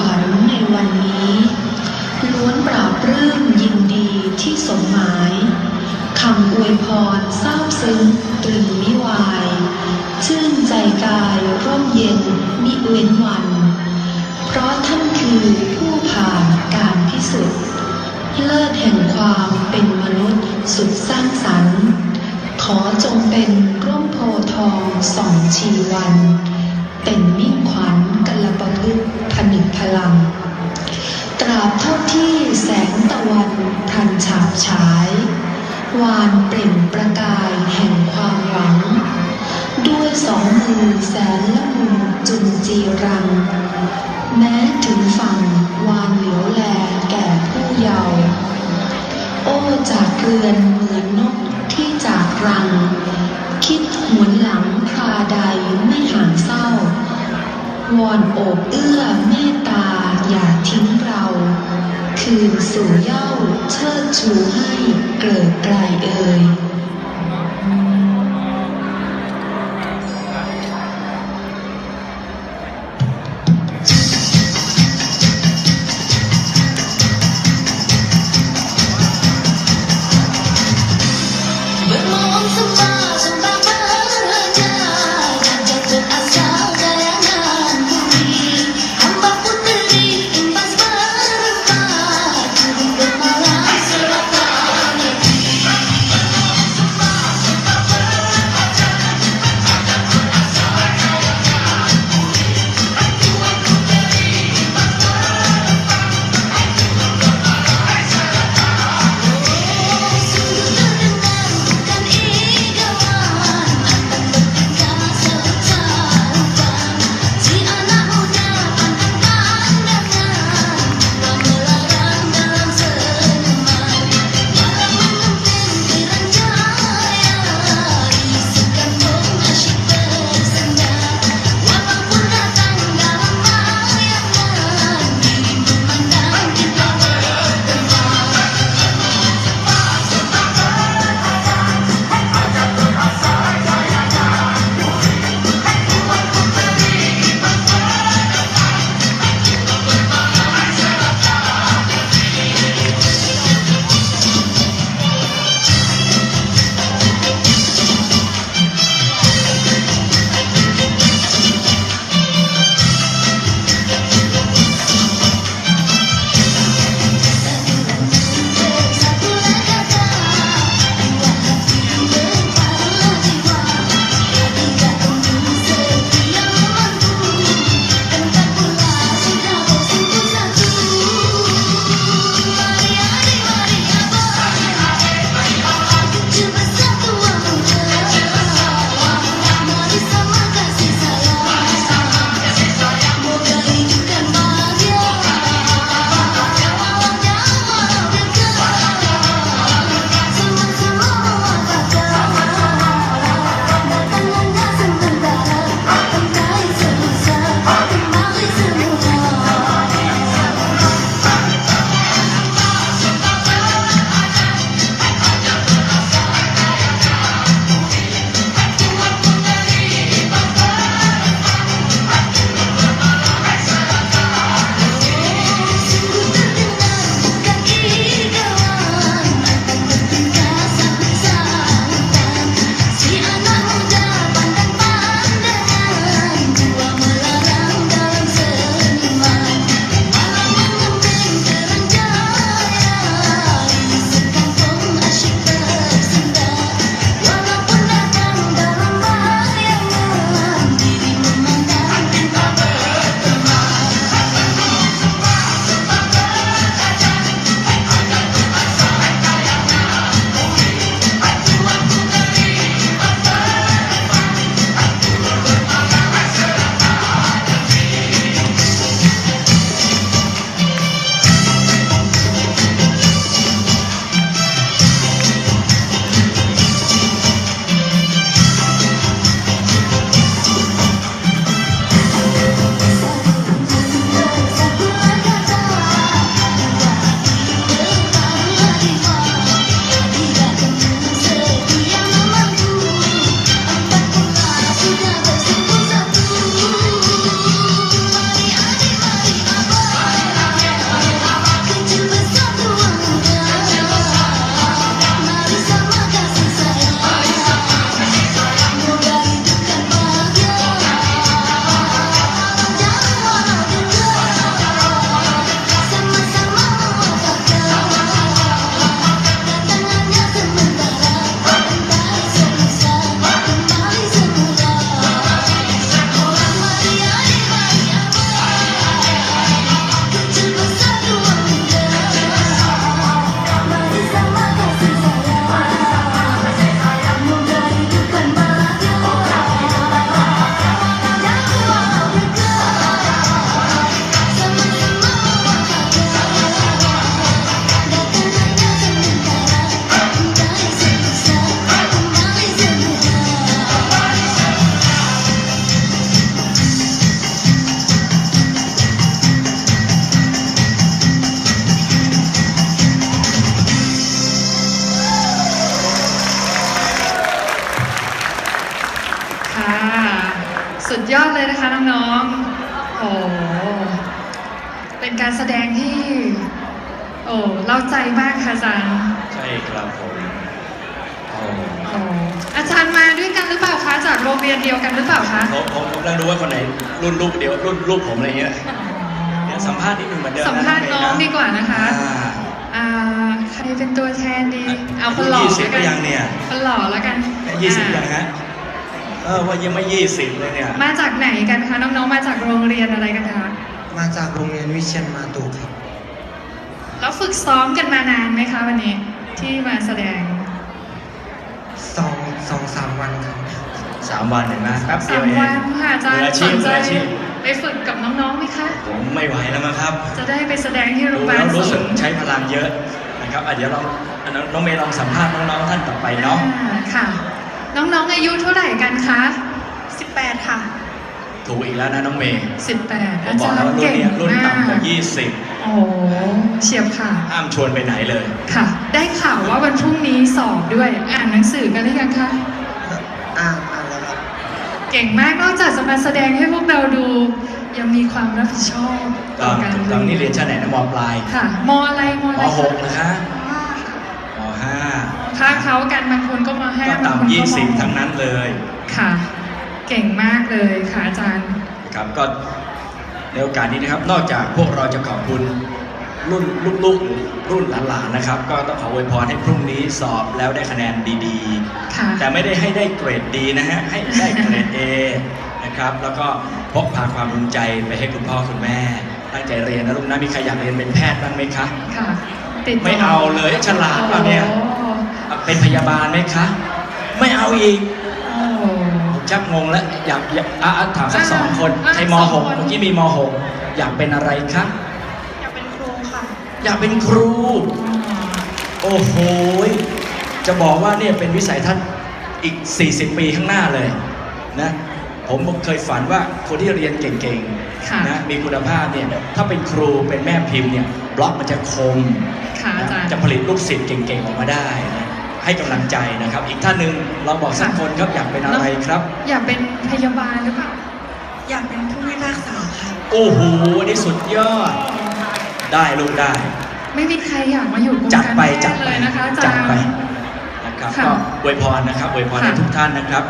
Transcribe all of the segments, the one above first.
ขวัญในวันนี้ล้วนปราบรื่นยินดีที่สมหมายคำอวยพรซาบซึ้งตรึงมิวาย ชื่นใจกายร่มเย็นมิเว้นวัน เพราะท่านคือผู้ผ่านการพิสุทธิ์เลิศแห่งความเป็นมนุษย์สุดสร้างสรรค์ ขอจงเป็นร่มโพทองสองชีวัน เป็นมิ่งขวัญกัลปพฤกษ ลัง ตราบเท่าที่แสงตะวันพลันฉาบฉาย วานเปล่งประกายแห่งความหวัง ด้วยสองมือแสนละมุนจุนจีรัง แม้ถึงฝั่งวานเหลียวแลแก่ผู้เยาว์โอ้จากเรือนเหมือนนกที่จากรัง คิดหวนหลังคาใดไม่ห่างเศร้า วอนโอบเอื้อเมตตาอย่าทิ้งเรา คืนสู่เย้าเชิดชูให้เกิดไกลเอ่ยเมื่อมองสบตาฉันตาเธอเธอใจอยากจะเจออาจา ดเลยนะคะน้องๆ โอ้ เป็นการแสดงที่ โอ้เล่าใจมากค่ะอาจารย์ใช่ครับผมโอ้โอ้อาจารย์มาด้วยกันหรือเปล่าคะ จากโรงเรียนเดียวกันหรือเปล่าคะผมผมผมกำลังดูว่าคนไหนรุ่นลูกเดียวรุ่นลูกผมอะไรเงี้ยเดี๋ยวสัมภาษณ์นิดนึงเหมือนเดิมะสัมภาษณ์น้องดีกว่านะคะอ่าอ่าใครเป็นตัวแทนดี เอาคนหล่อยี่สิบแล้วกัก็ยังเนี่ยคนหล่อแล้วกันยี่สิบอ่ายังฮะ เออว่ายังไม่ยี่สิบเลยเนี่ย มาจากไหนกันคะน้องๆ มาจากโรงเรียนอะไรกันคะ มาจากโรงเรียนวิเชียนมาตุครับ แล้วฝึกซ้อมกันมานานไหมคะวันนี้ ที่มาแสดงสองสองสามวันครับ สามวันเห็นไหมแป๊บเดีสายวมเองวันค่ะอาจารมือย์อาสชีพนใจมืออาชีพไปฝึกกับน้องๆไหมคะ ผมไม่ไหวแล้วมั้งครับจะได้ไปแสดงที่โรดูงพยาบาแล้ลวรู้สสึกงฆ์ใช้พลังเยอะนะครับอะเดี๋ยวเราอะน้องน้องเมย์ลองสัมภาษณ์น้องๆท่านต่อไปเนาะ อ่าค่ะ น้องๆอายุเท่าไหร่กันคะ 18 ค่ะ ถูกอีกแล้วนะน้องเมย์18 ผอามบอกจารแล้วว่าย์รุ่นเก่งเนี้ยรุ่นมากต่ำกว่ายี่สิบโอ้โหเฉียบค่ะ ห้ามชวนไปไหนเลย ค่ะ ได้ข่าวว่าวันพรุ่งนี้สอบด้วย อ่านหนังสือกันหรือยังคะ อ่านอ่านแล้วครับเก่งมาก นอกจากจะมาแสดงให้พวกเราดู ยังมีความรับผิดชอบตต่ออนการตอนนี้เรียนชั้นไหนนะมปลายค่ะ มอะไร มอะมไรหกนะคะมห้า ถ้าเขากันบางคนก็มาห้าก็บางคนต่ำก็ยี่สิบมทั้งนั้นเลยค่ะ เก่งมากเลยค่ะอาจารย์นะครับก็ในโอกาสนี้นะครับ นอกจากพวกเราจะขอบคุณรุ่นลูกๆหรือรุ่นหลานๆนะครับ ก็ต้องขออวยพรให้พรุ่งนี้สอบแล้วได้คะแนนดีค่ะ ๆ แต่ไม่ได้ให้ได้เกรดดีนะฮะให้ได้เกรด A นะครับแล้วก็พกพาความภูมิใจไปให้คุณพ่อคุณแม่ ตั้งใจเรียนนะลูกนะมีใครอยากเรียนเป็นแพทย์บ้างไหมคะ ค่ะ ติดต่ไม่เอาเลยฉลาดเปล่าเนี่ย โอ้ เป็นพยาบาลไหมคะ ไม่เอาอีกโอ้ผมชักงงแล้วอยากอยากอะอะถามสักอะสองคนอะใครมสองคนหกเมื่อกี้มีมหกอยากเป็นอะไรคะ อยากเป็นครูค่ะอยากเป็นครู โอ้โหยจะบอกว่าเนี่ยเป็นวิสัยทัศน์อีก 40 ปีข้างหน้าเลยนะ ผมเคยฝันว่าคนที่เรียนเก่งค่ะ ๆนะมีคุณภาพเนี่ยถ้าเป็นครูเป็นแม่พิมพ์เนี่ยบล็อกมันจะคมค่ะอาจารย์ จะผลิตลูกศิษย์เก่งๆออกมาได้นะ ให้กำลังใจนะครับ อีกท่านหนึ่งเราบอกสักค่ะคนครับอยากเป็นอะไรครับ อยากเป็นพยาบาลหรือเปล่าอยากเป็นผู้พิพากษาค่ะ โอ้โหอันนี่สุดยอด ได้ลูกได้ ไม่มีใครอยากมาอยู่กรมจัดการไปแพจัทดย์ไปเลยนะคะอาจารจัดย์ ไปนะครับค่ะก็อวยพรนะครับอวยพรค่ะให้ทุกท่านนะครับ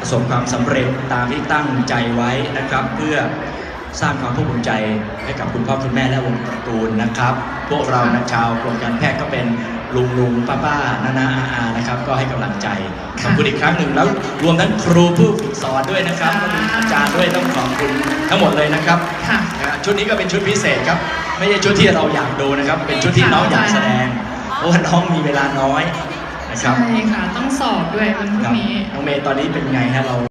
ประสบความสำเร็จตามที่ตั้งใจไว้นะครับ เพื่อสร้างความภาคภูมิใจให้กับคุณพ่อคุณแม่และวงตระกูลนะครับ พวกเรานะชาวกรมการแพทย์ก็เป็น ลุงลุงป้าป้านานาอาอานะครับ ก็ให้กำลังใจขอบคุณอีกครั้งหนึ่งแล้วรวมทั้งครูผู้ฝึกสอนด้วยนะครับก็มีอาจารย์ด้วยต้องขอบคุณทั้งหมดเลยนะครับค่ะ นะฮะชุดนี้ก็เป็นชุดพิเศษครับ ไม่ใช่ชุดที่เราอยากดูนะครับ เป็นชุดที่น้องอยากแสดงเพราะว่าน้องมีเวลาน้อยนะครับใช่ค่ะ ต้องสอบด้วยวันพรุ่คงรับนี้ น้องเมย์ตอนนี้เป็นไงฮะเรา